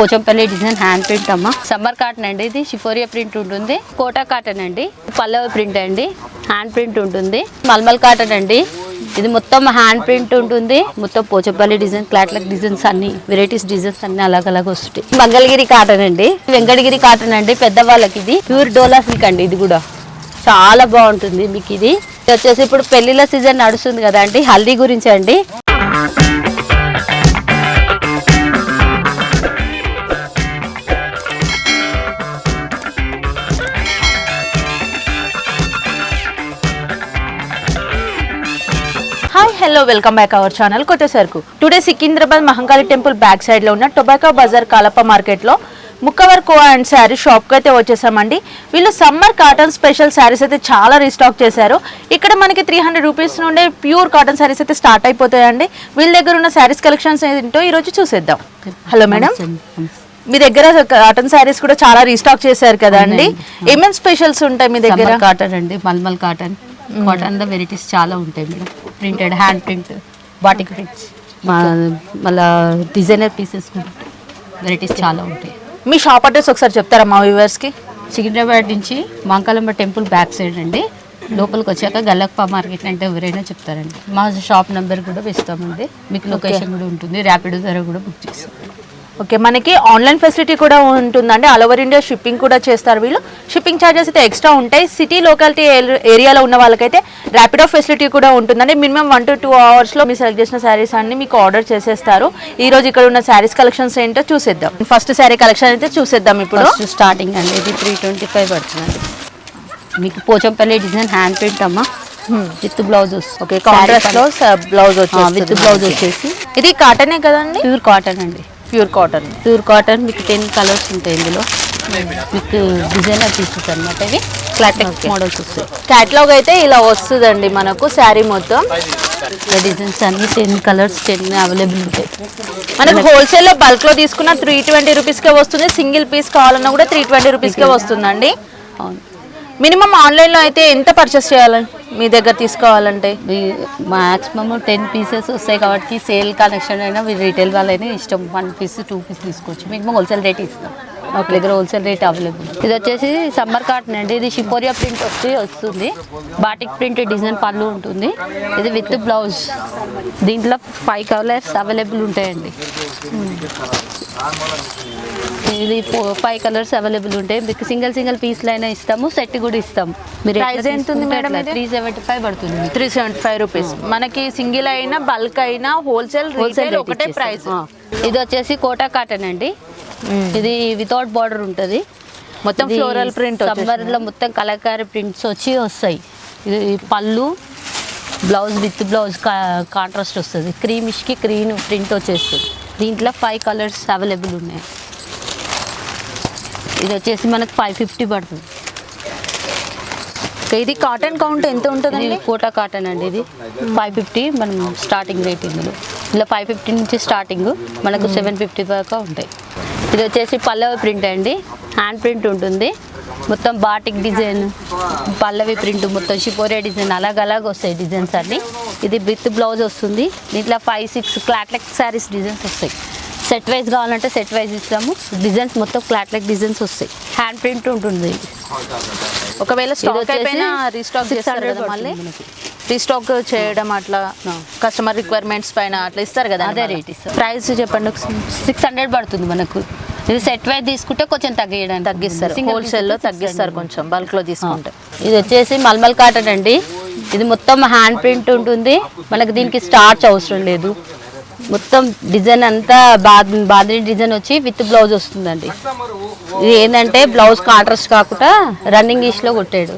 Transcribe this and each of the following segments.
Pochampally design hand print అమ్మ. Summer cotton అండి ఇది షిఫోరియా ప్రింట్ ఉంటుంది. కోటా కాటన్ అండి పల్లవ ప్రింట్ అండి హ్యాండ్ ప్రింట్ ఉంటుంది. మల్మల్ కాటన్ అండి. ఇది మొత్తం హ్యాండ్ ప్రింట్ ఉంటుంది. మొత్తం పోచంపల్లి డిజైన్ క్లాట్లక్ డిజైన్స్ అన్ని వెరైటీస్ డిజైన్స్ అన్ని అలాగ అలాగ మంగళగిరి కాటన్ అండి. వెంకటగిరి కాటన్ అండి పెద్దవాళ్ళకి ఇది. ప్యూర్ డోలా సిల్క్ అండి ఇది కూడా. చాలా బాగుంటుంది మీకు ఇది. ఇది వచ్చేసి ఇప్పుడు పెళ్ళిళ్ళ సీజన్ నడుస్తుంది కదా అండి. హల్దీ గురించి అండి. Hello welcome back our channel కొత్త సరుకు. Today Secunderabad Mahankali temple back సైడ్లో ఉన్న టొబాకో బజార్ కాలప్ప మార్కెట్లో ముక్కవర్ కో అండ్ శారీ షాప్కి అయితే వచ్చేసామండి. వీళ్ళు సమ్మర్ కాటన్ స్పెషల్ శారీస్ అయితే చాలా రీస్టాక్ చేశారు. ఇక్కడ మనకి త్రీ హండ్రెడ్ రూపీస్ నుండి ప్యూర్ కాటన్ శారీస్ అయితే స్టార్ట్ అయిపోతాయండి. వీళ్ళ దగ్గర ఉన్న శారీస్ కలెక్షన్స్ ఏంటో ఈ రోజు చూసేద్దాం. హలో మేడం మీ దగ్గర కాటన్ శారీస్ కూడా చాలా రీస్టాక్ చేశారు కదా అండి ఏమేమి స్పెషల్స్ ఉంటాయి మీ దగ్గర? కాటన్ అండి మల్మల్ కాటన్ కాటన్ వెరైటీస్ చాలా ఉంటాయి madam printed hand print batik prints మళ్ళా డిజైనర్ పీసెస్ వెరైటీస్ చాలా ఉంటాయి. మీ షాప్ అడ్రస్ ఒకసారి చెప్తారా మా వ్యూవర్స్కి? సికింద్రాబాద్ నుంచి మాంకాలమ్మ టెంపుల్ బ్యాక్ సైడ్ అండి. లోపలికి వచ్చాక గల్లప్ప మార్కెట్ అంటే ఎవరైనా చెప్తారండి. మా షాప్ నెంబర్ కూడా ఇస్తామండి. మీకు లొకేషన్ కూడా ఉంటుంది. ర్యాపిడ్ ధర కూడా బుక్ చేస్తాం. ఓకే మనకి ఆన్లైన్ ఫెసిలిటీ కూడా ఉంటుందండి. ఆల్ ఓవర్ ఇండియా షిప్పింగ్ కూడా చేస్తారు వీళ్ళు. షిప్పింగ్ ఛార్జెస్ అయితే ఎక్స్ట్రా ఉంటాయి. సిటీ లోకాలిటీ ఏరియాలో ఉన్న వాళ్ళకైతే ర్యాపిడో ఫెసిలిటీ కూడా ఉంటుందండి. మినిమం వన్ టు టూ అవర్స్లో మీరు సెలెక్ట్ చేసిన శారీస్ అన్ని మీకు ఆర్డర్ చేసేస్తారు. ఈ రోజు ఇక్కడ ఉన్న శారీస్ కలెక్షన్స్ ఏంటో చూసేద్దాం. ఫస్ట్ శారీ కలెక్షన్ అయితే చూసేద్దాం ఇప్పుడు. స్టార్టింగ్ అండి. ఇది త్రీ ట్వంటీ ఫైవ్ పడుతుందండి. మీకు పోచంపల్లి డిజైన్ హ్యాండ్ ప్రింట్ అమ్మా. With blouse okay contrast blouse వచ్చి విత్ బ్లౌజ్ వచ్చేసి. ఇది కాటనే కదండి? ప్యూర్ కాటన్ అండి. Pure cotton. ప్యూర్ కాటన్ మీకు టెన్ కలర్స్ ఉంటాయి ఇందులో. మీకు డిజైనర్ పీసెస్ అనమాట ఇవి. క్లాటెక్ మోడల్స్ వస్తాయి. క్యాటలాగ్ అయితే ఇలా వస్తుందండి మనకు శారీ మొత్తం. డిజైన్స్ అన్ని టెన్ కలర్స్ టెన్ అవైలబుల్ ఉంటాయి. మనకు హోల్సేల్లో బల్క్లో తీసుకున్న త్రీ ట్వంటీ రూపీస్ కే వస్తుంది. సింగిల్ పీస్ కావాలన్నా కూడా త్రీ ట్వంటీ రూపీస్ కే వస్తుందండి. అవును. మినిమం ఆన్లైన్లో అయితే ఎంత పర్చేస్ చేయాలి? మీ దగ్గర తీసుకోవాలంటే? మాక్సిమం టెన్ పీసెస్ వస్తాయి కాబట్టి సేల్ కనెక్షన్ అయినా రీటైల్ వాళ్ళైనా ఇష్టం. వన్ పీస్ టూ పీస్ తీసుకోవచ్చు. మీకు హోల్సేల్ రేట్ ఇస్తాం. మా దగ్గర హోల్సేల్ రేట్ అవైలబుల్. ఇది వచ్చేసి సమ్మర్ కాటన్ అండి. ఇది షిపోరియా ప్రింట్ వచ్చి వస్తుంది. బాటిక్ ప్రింట్ డిజైన్ పళ్ళు ఉంటుంది. ఇది విత్ బ్లౌజ్. దీంట్లో ఫైవ్ కలర్స్ అవైలబుల్ ఉంటాయండి. ఇది ఫైవ్ కలర్స్ అవైలబుల్ ఉంటాయి. మీకు సింగిల్ సింగిల్ పీస్లు అయినా ఇస్తాము. సెట్ కూడా ఇస్తాము. మీరు Price ఎంత ఉంది మేడం? త్రీ సెవెంటీ ఫైవ్ పడుతుంది. Three seventy five rupees. మనకి సింగిల్ అయినా బల్క్ అయినా హోల్సేల్ హోల్సేల్ ఒకటే. ప్రైస్. ఇది వచ్చేసి కోటా కాటన్ అండి. ఇది వితౌట్ బార్డర్ ఉంటుంది. మొత్తం ఫ్లోరల్ ప్రింట్ సమ్మర్లో మొత్తం కలకారీ ప్రింట్స్ వచ్చి వస్తాయి. ఇది పళ్ళు బ్లౌజ్ విత్ బ్లౌజ్ కాంట్రాస్ట్ వస్తుంది. క్రీమిష్కి క్రీమ్ ప్రింట్ వచ్చేస్తుంది. దీంట్లో ఫైవ్ కలర్స్ అవైలబుల్ ఉన్నాయి. ఇది వచ్చేసి మనకు ఫైవ్ ఫిఫ్టీ పడుతుంది. ఇది కాటన్ కౌంట్ ఎంత ఉంటుందండి? ఇది కోటా కాటన్ అండి ఇది. ఫైవ్ ఫిఫ్టీ మనం స్టార్టింగ్ రేట్ ఇందులో. ఇలా ఫైవ్ ఫిఫ్టీ నుంచి స్టార్టింగ్ మనకు సెవెన్ ఫిఫ్టీ దాకా ఉంటాయి. ఇది వచ్చేసి పల్లవి ప్రింట్ అండి. హ్యాండ్ ప్రింట్ ఉంటుంది. మొత్తం బాటిక్ డిజైన్ పల్లవి ప్రింట్ మొత్తం షిపోరియా డిజైన్ అలాగ అలాగ వస్తాయి డిజైన్స్ అన్ని. ఇది విత్ బ్లౌజ్ వస్తుంది. దీంట్లో ఫైవ్ సిక్స్ క్లాట్లెక్ శారీస్ డిజైన్స్ వస్తాయి. సెట్ వైజ్ కావాలంటే సెట్ వైజ్ ఇస్తాము. డిజైన్స్ మొత్తం క్లాట్లెక్ డిజైన్స్ వస్తాయి. హ్యాండ్ ప్రింట్ ఉంటుంది. ఒకవేళ స్టాక్ అయిపోయినా రీస్టాక్ 600 చేస్తారు కదా మళ్ళీ. రీస్టాక్ చేయడం అట్లా. కస్టమర్ రిక్వైర్మెంట్స్ పైన అట్లా ఇస్తారు కదా అదే రేట్ ఇస్తారు. ప్రైస్ చెప్పండి ఒకసారి. సిక్స్ హండ్రెడ్ పడుతుంది మనకు. ఇది సెట్ వైజ్ తీసుకుంటే కొంచెం తగ్గించడానికి తగ్గిస్తారు. Single హోల్సేల్లో piece అయితే తగ్గిస్తారు 600. కొంచెం బల్క్లో తీసుకుంటే. ఇది వచ్చేసి మల్మల్ కాటన్ అండి. ఇది మొత్తం హ్యాండ్ ప్రింట్ ఉంటుంది. మనకి దీనికి స్టార్చ్ అవసరం లేదు. మొత్తం డిజైన్ అంతా బాద్ బాద్రీ డిజైన్ వచ్చి విత్ బ్లౌజ్ వస్తుందండి. ఇది ఏంటంటే బ్లౌజ్ కాంట్రాస్ట్ కాకుండా రన్నింగ్ ఈస్లో కొట్టాడు.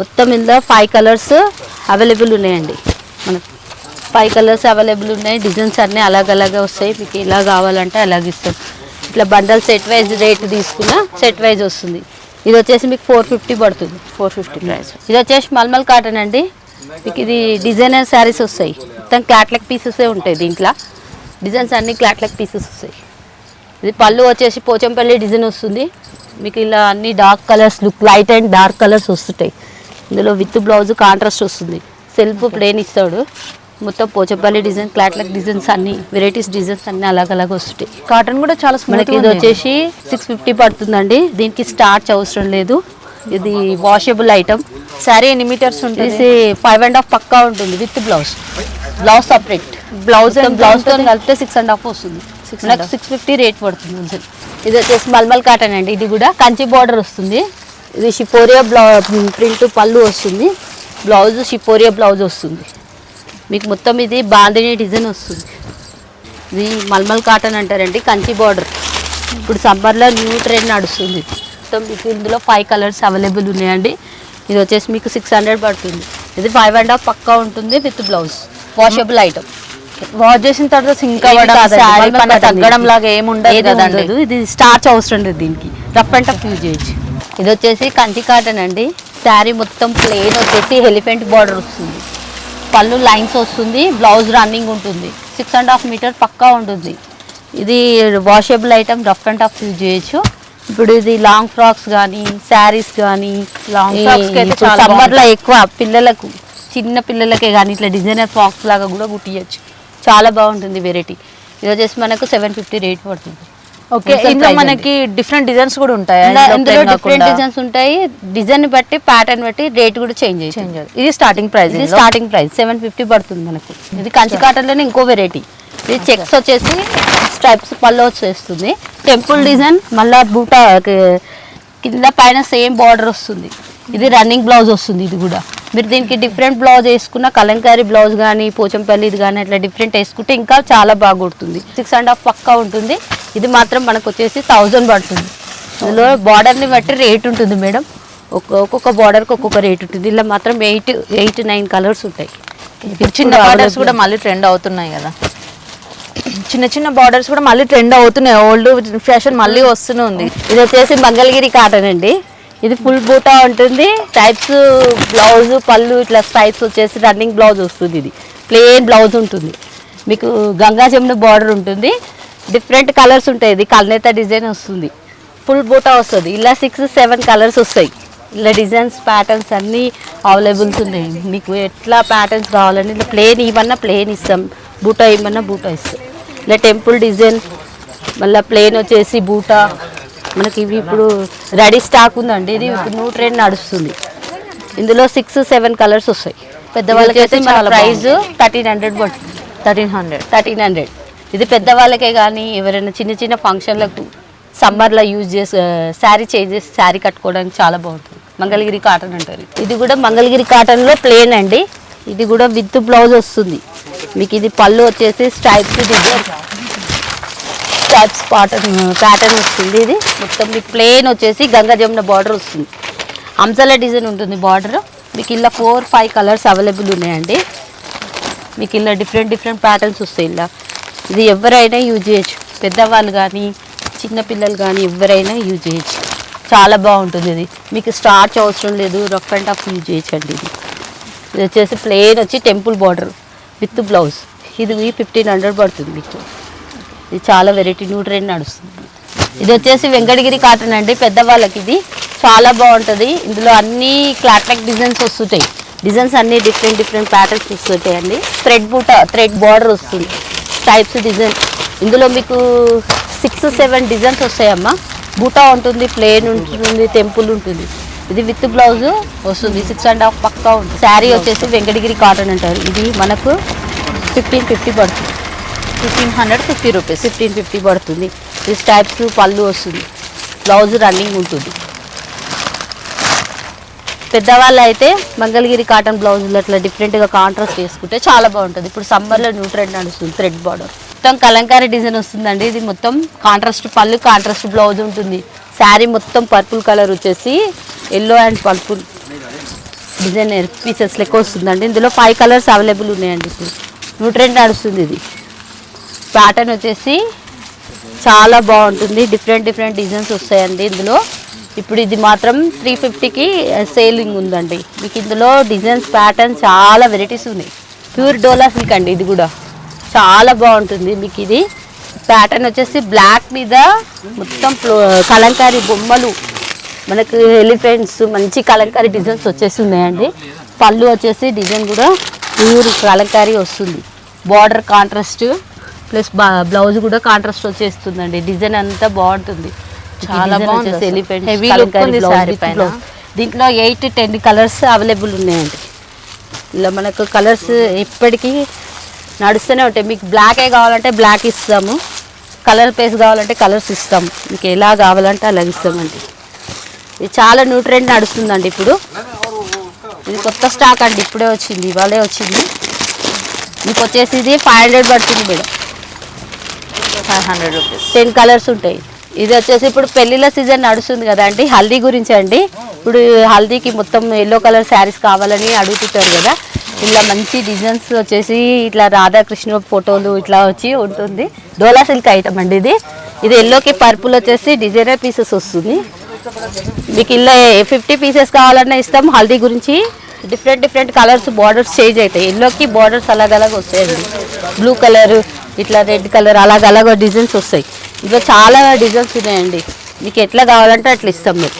మొత్తం ఇందులో ఫైవ్ కలర్స్ అవైలబుల్ ఉన్నాయండి. మనకు ఫైవ్ కలర్స్ అవైలబుల్ ఉన్నాయి. డిజైన్స్ అన్నీ అలాగ అలాగే వస్తాయి. మీకు ఇలా కావాలంటే అలాగే ఇస్తాం. ఇట్లా బండల్ సెట్ వైజ్ రేట్ తీసుకున్నా సెట్ వైజ్ వస్తుంది. ఇది వచ్చేసి మీకు ఫోర్ ఫిఫ్టీ పడుతుంది. ఫోర్ ఫిఫ్టీ ప్రైస్ ఇది వచ్చేసి మల్మల్ కాటన్ అండి. మీకు ఇది డిజైనర్ శారీస్ వస్తాయి. మొత్తం క్లాట్లెక్ పీసెస్ ఉంటాయి దీంట్లో. డిజైన్స్ అన్ని క్లాట్లెక్ పీసెస్ వస్తాయి. ఇది పళ్ళు వచ్చేసి పోచంపల్లి డిజైన్ వస్తుంది. మీకు ఇలా అన్ని dark colours look light and dark colours వస్తుంటాయి. ఇందులో విత్ బ్లౌజ్ కాంట్రాస్ట్ వస్తుంది. సెల్ఫ్ ప్లేన్ ఇస్తాడు. మొత్తం పోచపల్లి డిజైన్ క్లాట్లక్ డిజైన్స్ అన్ని వెరైటీస్ డిజైన్స్ అన్ని అలాగ అలాగ వస్తుంటాయి. కాటన్ కూడా చాలా మనకి ఇది వచ్చేసి సిక్స్ ఫిఫ్టీ పడుతుందండి. దీనికి స్టార్చ్ అవసరం లేదు. ఇది వాషబుల్ ఐటమ్ శారీ ఎన్ని మీటర్స్ ఉంటుంది? ఫైవ్ అండ్ హాఫ్ పక్కా ఉంటుంది with blouse. Blouse separate blouse బ్లౌజ్తో కలిపితే సిక్స్ అండ్ హాఫ్ వస్తుంది. నాకు సిక్స్ ఫిఫ్టీ రేట్ పడుతుంది ఇది వచ్చేసి మల్మల్ కాటన్ అండి. ఇది కూడా కంచి బార్డర్ వస్తుంది. ఇది షిపోరియా బ్లౌ ప్రింట్ పళ్ళు వస్తుంది. బ్లౌజ్ షిపోరియా బ్లౌజ్ వస్తుంది. మీకు మొత్తం ఇది బాందిని డిజైన్ వస్తుంది. ఇది మల్మల్ కాటన్ అంటారండి కంచి బార్డర్. ఇప్పుడు సమ్మర్లో న్యూ ట్రెండ్ నడుస్తుంది. మొత్తం మీకు ఇందులో ఫైవ్ కలర్స్ అవైలబుల్ ఉన్నాయండి. ఇది వచ్చేసి మీకు సిక్స్ హండ్రెడ్ పడుతుంది. ఇది ఫైవ్ అండ్ హాఫ్ పక్కా ఉంటుంది with blouse washable item wash చేసిన తర్వాత సింక్ అవ్వడం తగ్గడం. లాగా ఏమి ఉండదు ఏది కదండి ఉండదు. ఇది స్టార్చ్ అవసరం లేదు దీనికి. రఫ్ అండ్ టఫ్ యూజ్ చేయొచ్చు. ఇది వచ్చేసి కంచి కాటన్ అండి. శారీ మొత్తం ప్లెయిన్ వచ్చేసి ఎలిఫెంట్ బార్డర్ వస్తుంది. పళ్ళు లైన్స్ వస్తుంది. బ్లౌజ్ రన్నింగ్ ఉంటుంది. సిక్స్ అండ్ హాఫ్ మీటర్ పక్కా ఉంటుంది. ఇది washable item rough and tough use చేయొచ్చు. ఇప్పుడు ఇది లాంగ్ ఫ్రాక్స్ కానీ శారీస్ కానీ అయితే చాలా సమ్మర్లో ఎక్కువ పిల్లలకు చిన్న పిల్లలకే కానీ ఇట్లా డిజైనర్ ఫ్రాక్స్ లాగా కూడా కుట్టియచ్చు. చాలా బాగుంటుంది వెరైటీ ఇది వచ్చేసి మనకు సెవెన్ ఫిఫ్టీ రేట్ పడుతుంది. ఓకే ఇందులో మనకి డిఫరెంట్ డిజైన్స్ కూడా ఉంటాయా? ఇందులో- డిఫరెంట్? డిజైన్స్ ఉంటాయి. డిజైన్ బట్టి ప్యాటర్న్ బట్టి రేట్ కూడా చేంజ్ అవుతుంది. ఇది స్టార్టింగ్ ప్రైస్ ఇది స్టార్టింగ్ ప్రైస్ సెవెన్ ఫిఫ్టీ పడుతుంది మనకు. ఇది కంచి కాటన్లోనే ఇంకో వెరైటీ ఇది చెక్స్ వచ్చేసి స్ట్రైప్స్ పళ్ళు వచ్చేస్తుంది. టెంపుల్ డిజైన్ మళ్ళా బూటా కింద పైన సేమ్ బార్డర్ వస్తుంది. ఇది రన్నింగ్ బ్లౌజ్ వస్తుంది ఇది కూడా. మీరు దీనికి డిఫరెంట్ బ్లౌజ్ వేసుకున్న కలంకారీ బ్లౌజ్ కానీ పోచంపల్లి ఇది కానీ అట్లా డిఫరెంట్ వేసుకుంటే ఇంకా చాలా బాగా కొడుతుంది. సిక్స్ అండ్ హాఫ్ పక్కా ఉంటుంది. ఇది మాత్రం మనకు వచ్చేసి థౌజండ్ పడుతుంది. ఇందులో బార్డర్ని బట్టి రేట్ ఉంటుంది మేడం. ఒక్క ఒక్కొక్క బార్డర్కి ఒక్కొక్క రేట్ ఉంటుంది. ఇలా మాత్రం ఎయిట్ ఎయిట్ నైన్ కలర్స్ ఉంటాయి. చిన్న బార్డర్స్ కూడా మళ్ళీ ట్రెండ్ అవుతున్నాయి కదా. చిన్న చిన్న బార్డర్స్ కూడా మళ్ళీ ట్రెండ్ అవుతున్నాయి. ఓల్డ్ ఫ్యాషన్ మళ్ళీ వస్తూనే ఉంది. ఇది వచ్చేసి మంగళగిరి కాటన్ అండి. ఇది ఫుల్ బూటా ఉంటుంది. టైప్స్ బ్లౌజ్ పళ్ళు ఇట్లా స్ట్రైప్స్ వచ్చేసి రన్నింగ్ బ్లౌజ్ వస్తుంది ఇది. ప్లెయిన్ బ్లౌజ్ ఉంటుంది. మీకు గంగా జమున బార్డర్ ఉంటుంది. డిఫరెంట్ కలర్స్ ఉంటాయి. ఇది కల్నేత డిజైన్ వస్తుంది. ఫుల్ బూటా వస్తుంది. ఇలా సిక్స్ సెవెన్ కలర్స్ వస్తాయి. ఇలా డిజైన్స్ ప్యాటర్న్స్ అన్నీ అవైలబుల్స్ ఉన్నాయి. మీకు ఎట్లా ప్యాటర్న్స్ కావాలండి ఇలా ప్లేన్ ఇవ్వన్నా ప్లేన్ ఇస్తాం. బూటా ఇవ్వమన్నా బూటా ఇస్తాం. ఇలా టెంపుల్ డిజైన్ మళ్ళీ ప్లేన్ వచ్చేసి బూటా మనకి ఇవి ఇప్పుడు రెడీ స్టాక్ ఉందండి. ఇది ఇప్పుడు న్యూ ట్రెండ్ నడుస్తుంది. ఇందులో సిక్స్ సెవెన్ కలర్స్ వస్తాయి. పెద్దవాళ్ళకి అయితే మన చాలా ప్రైస్ థర్టీన్ హండ్రెడ్ పడుతుంది. Thirteen hundred. Thirteen hundred. ఇది పెద్దవాళ్ళకే కానీ ఎవరైనా చిన్న చిన్న ఫంక్షన్లకు సమ్మర్లో యూజ్ చేసి శారీ చేంజ్ చేసి శారీ కట్టుకోవడానికి చాలా బాగుంటుంది. మంగళగిరి కాటన్ అంటారు ఇది. కూడా మంగళగిరి కాటన్లో ప్లేన్ అండి. ఇది కూడా విత్ బ్లౌజ్ వస్తుంది. మీకు ఇది పళ్ళు వచ్చేసి stripes design stripes pattern pattern వస్తుంది ఇది. మొత్తం మీకు ప్లేన్ వచ్చేసి గంగా జమున బార్డర్ వస్తుంది. అంశల డిజైన్ ఉంటుంది బార్డర్ మీకు ఇలా ఫోర్ ఫైవ్ కలర్స్ అవైలబుల్ ఉన్నాయండి. మీకు ఇలా డిఫరెంట్ డిఫరెంట్ ప్యాటర్న్స్ వస్తాయి ఇలా ఇది ఎవరైనా యూజ్ చేయొచ్చు. పెద్దవాళ్ళు కానీ చిన్నపిల్లలు కానీ ఎవరైనా యూజ్ చేయొచ్చు. చాలా బాగుంటుంది ఇది. మీకు స్టార్చ్ అవసరం లేదు. రఫ్ అండ్ టఫ్ యూజ్ చేయొచ్చండి ఇది. ఇది వచ్చేసి ప్లెయిన్ వచ్చి టెంపుల్ బార్డర్ విత్ బ్లౌజ్ ఇది ఫిఫ్టీన్ హండ్రెడ్ పడుతుంది మీకు. ఇది చాలా వెరైటీ న్యూట్రెంట్ నడుస్తుంది. ఇది వచ్చేసి వెంకటగిరి కాటన్ అండి పెద్దవాళ్ళకి ఇది. చాలా బాగుంటుంది. ఇందులో అన్ని క్లాట్లక్ డిజైన్స్ వస్తుంటాయి. డిజైన్స్ అన్ని డిఫరెంట్ డిఫరెంట్ ప్యాటర్న్స్ వస్తుంటాయి అండి. థ్రెడ్ బూట థ్రెడ్ బార్డర్ వస్తుంది. Types design. ఇందులో మీకు సిక్స్ సెవెన్ డిజైన్స్ వస్తాయమ్మా. బూటా ఉంటుంది ప్లేన్ ఉంటుంది టెంపుల్ ఉంటుంది. ఇది విత్ బ్లౌజ్ వస్తుంది. సిక్స్ అండ్ హాఫ్ పక్కా ఉంటుంది. శారీ వచ్చేసి వెంకటగిరి కాటన్ అంటారు. ఇది మనకు ఫిఫ్టీన్ ఫిఫ్టీ పడుతుంది. Fifteen hundred fifty rupees fifteen fifty పడుతుంది. ఈ టైప్స్ పళ్ళు వస్తుంది. బ్లౌజ్ రన్నింగ్ ఉంటుంది. పెద్దవాళ్ళు అయితే మంగళగిరి కాటన్ బ్లౌజులు అట్లా డిఫరెంట్గా కాంట్రాస్ట్ చేసుకుంటే చాలా బాగుంటుంది. ఇప్పుడు సమ్మర్లో న్యూ ట్రెండ్ నడుస్తుంది థ్రెడ్ బార్డర్ మొత్తం కలంకారీ డిజైన్ వస్తుందండి. ఇది మొత్తం కాంట్రాస్ట్ పళ్ళు కాంట్రాస్ట్ బ్లౌజ్ ఉంటుంది. శారీ మొత్తం పర్పుల్ కలర్ వచ్చేసి yellow and purple design pieces లెక్క వస్తుందండి. ఇందులో ఫైవ్ కలర్స్ అవైలబుల్ ఉన్నాయండి ఇప్పుడు. న్యూ ట్రెండ్ నడుస్తుంది ఇది. ప్యాటర్న్ వచ్చేసి చాలా బాగుంటుంది. డిఫరెంట్ డిఫరెంట్ డిజైన్స్ వస్తాయండి ఇందులో. ఇప్పుడు ఇది మాత్రం త్రీ ఫిఫ్టీకి సేలింగ్ ఉందండి. మీకు ఇందులో డిజైన్స్ ప్యాటర్న్ చాలా వెరైటీస్ ఉన్నాయి. ప్యూర్ డోలా సిల్క్ అండి ఇది కూడా. చాలా బాగుంటుంది మీకు ఇది. ప్యాటర్న్ వచ్చేసి బ్లాక్ మీద మొత్తం ఫ్లో- కలంకారీ బొమ్మలు. మనకు ఎలిఫెంట్స్ మంచి కలంకారీ డిజైన్స్ వచ్చేసి ఉన్నాయండి. పళ్ళు వచ్చేసి డిజైన్ కూడా ప్యూర్ కలంకారీ వస్తుంది. బార్డర్ కాంట్రాస్ట్ ప్లస్ బ్లౌజ్ కూడా కాంట్రాస్ట్ వచ్చేస్తుందండి. డిజైన్ అంతా బాగుంటుంది. చాలా బాగుంది. ఎలిఫెంట్. దీంట్లో ఎయిట్ టెన్ కలర్స్ అవైలబుల్ ఉన్నాయండి. ఇలా మనకు కలర్స్ ఎప్పటికీ నడుస్తూనే ఉంటాయి. మీకు బ్లాకే కావాలంటే బ్లాక్ ఇస్తాము. కలర్ పేస్ కావాలంటే కలర్స్ ఇస్తాము. మీకు ఎలా కావాలంటే అలా ఇస్తామండి. ఇది చాలా న్యూట్రెంట్ నడుస్తుందండి ఇప్పుడు. ఇది కొత్త స్టాక్ అండి. ఇప్పుడే వచ్చింది. ఇవాళే వచ్చింది. మీకు వచ్చేసి ఇది ఫైవ్ హండ్రెడ్ పడుతుంది madam. Five hundred rupees. Ten colours ఉంటాయి. ఇది వచ్చేసి ఇప్పుడు పెళ్ళిళ్ళ సీజన్ నడుస్తుంది కదా అండి హల్దీ గురించి అండి. ఇప్పుడు హల్దీకి మొత్తం ఎల్లో కలర్ శారీస్ కావాలని అడుగుతుంటారు కదా. ఇలా మంచి డిజైన్స్ వచ్చేసి ఇట్లా రాధాకృష్ణ ఫోటోలు ఇట్లా వచ్చి ఉంటుంది. డోలా సిల్క్ ఐటమ్ అండి ఇది. ఇది ఎల్లోకి పర్పుల్ వచ్చేసి డిజైనర్ పీసెస్ వస్తుంది. మీకు ఇలా ఫిఫ్టీ పీసెస్ కావాలన్నా ఇస్తాం హల్దీ గురించి. Different different colours borders change అవుతాయి. ఎల్లోకి బార్డర్స్ అలాగ అలాగ వస్తాయండి. బ్లూ కలర్ ఇట్లా రెడ్ కలర్ అలాగ అలాగ డిజైన్స్ వస్తాయి. ఇందులో చాలా డిజైన్స్ ఉన్నాయండి. మీకు ఎట్లా కావాలంటే అట్లా ఇస్తాం మీరు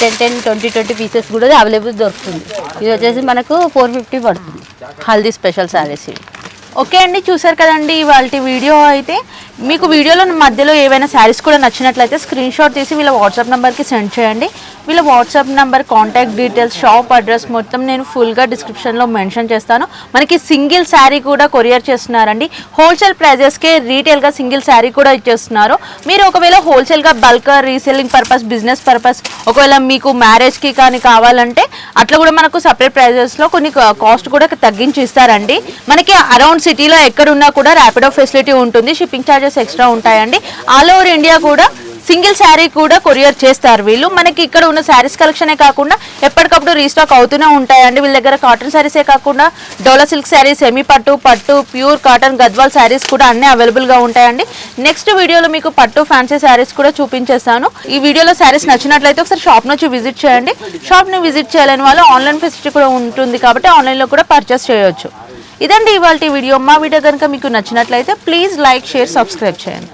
ten ten twenty twenty pieces కూడా అవైలబుల్ దొరుకుతుంది. ఇది వచ్చేసి మనకు ఫోర్ ఫిఫ్టీ పడుతుంది. హల్దీ స్పెషల్ శారీస్ ఇవి. ఓకే అండి చూసారు కదండి ఇవాళ వీడియో అయితే. మీకు వీడియోలో మధ్యలో ఏవైనా శారీస్ కూడా నచ్చినట్లయితే స్క్రీన్ షాట్ తీసి వీళ్ళ వాట్సాప్ నెంబర్కి సెండ్ చేయండి. వీళ్ళ WhatsApp number contact details shop address మొత్తం నేను ఫుల్గా డిస్క్రిప్షన్లో మెన్షన్ చేస్తాను. మనకి సింగిల్ శారీ కూడా కొరియర్ చేస్తున్నారండి. హోల్సేల్ ప్రైజెస్కే రీటైల్గా సింగిల్ శారీ కూడా ఇచ్చేస్తున్నారు. మీరు ఒకవేళ హోల్సేల్గా bulk reselling purpose business purpose ఒకవేళ మీకు మ్యారేజ్కి కానీ కావాలంటే అట్లా కూడా మనకు సపరేట్ ప్రైజెస్లో కొన్ని కాస్ట్ కూడా తగ్గించి ఇస్తారండి. మనకి అరౌండ్ సిటీలో ఎక్కడున్నా కూడా ర్యాపిడో ఫెసిలిటీ ఉంటుంది. షిప్పింగ్ ఛార్జెస్ ఎక్స్ట్రా ఉంటాయండి. ఆల్ ఓవర్ ఇండియా కూడా సింగిల్ శారీ కూడా కొరియర్ చేస్తారు వీళ్ళు. మనకి ఇక్కడ ఉన్న శారీస్ కలెక్షనే కాకుండా ఎప్పటికప్పుడు రీస్టాక్ అవుతూనే ఉంటాయండి. వీళ్ళ దగ్గర కాటన్ శారీసే కాకుండా డోలా సిల్క్ శారీ సెమీ పట్టు పట్టు ప్యూర్ కాటన్ గద్వాల్ శారీస్ కూడా అన్నీ అవైలబుల్గా ఉంటాయండి. నెక్స్ట్ వీడియోలో మీకు పట్టు ఫ్యాన్సీ శారీస్ కూడా చూపించేస్తాను. ఈ వీడియోలో శారీస్ నచ్చినట్లయితే ఒకసారి షాప్ నుంచి విజిట్ చేయండి. షాప్ని విజిట్ చేయాలని వాళ్ళు ఆన్లైన్ ఫెసిలిటీ కూడా ఉంటుంది కాబట్టి ఆన్లైన్లో కూడా పర్చేస్ చేయొచ్చు. ఇదండి ఇవాళ వీడియో. మా వీడియో కనుక మీకు నచ్చినట్లయితే ప్లీజ్ లైక్ షేర్ సబ్స్క్రైబ్ చేయండి.